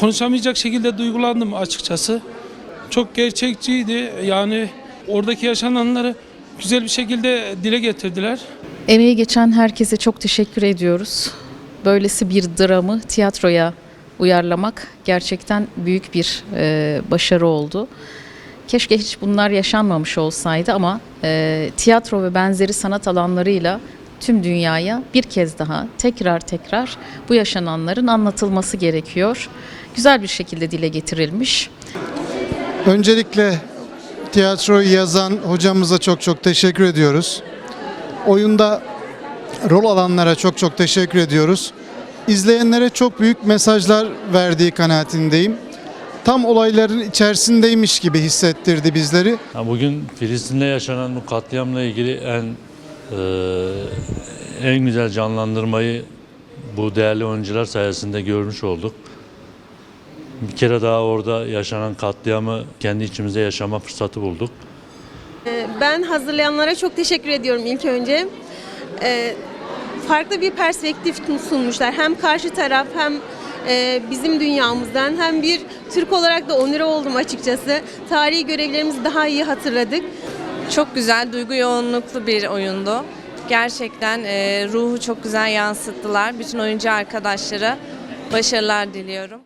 konuşamayacak şekilde duygulandım açıkçası. Çok gerçekçiydi. Yani oradaki yaşananları güzel bir şekilde dile getirdiler. Emeği geçen herkese çok teşekkür ediyoruz. Böylesi bir dramı tiyatroya uyarlamak gerçekten büyük bir e, başarı oldu. Keşke hiç bunlar yaşanmamış olsaydı ama e, tiyatro ve benzeri sanat alanlarıyla tüm dünyaya bir kez daha tekrar tekrar bu yaşananların anlatılması gerekiyor. Güzel bir şekilde dile getirilmiş. Öncelikle tiyatroyu yazan hocamıza çok çok teşekkür ediyoruz. Oyunda rol alanlara çok çok teşekkür ediyoruz. İzleyenlere çok büyük mesajlar verdiği kanaatindeyim. Tam olayların içerisindeymiş gibi hissettirdi bizleri. Bugün Filistin'de yaşanan bu katliamla ilgili en e, en güzel canlandırmayı bu değerli oyuncular sayesinde görmüş olduk. Bir kere daha orada yaşanan katliamı kendi içimizde yaşama fırsatı bulduk. Ben hazırlayanlara çok teşekkür ediyorum ilk önce. Ee, farklı bir perspektif sunmuşlar. Hem karşı taraf hem e, bizim dünyamızdan hem bir Türk olarak da onur oldum açıkçası. Tarihi görevlerimizi daha iyi hatırladık. Çok güzel, duygu yoğunluklu bir oyundu. Gerçekten e, ruhu çok güzel yansıttılar. Bütün oyuncu arkadaşlara başarılar diliyorum.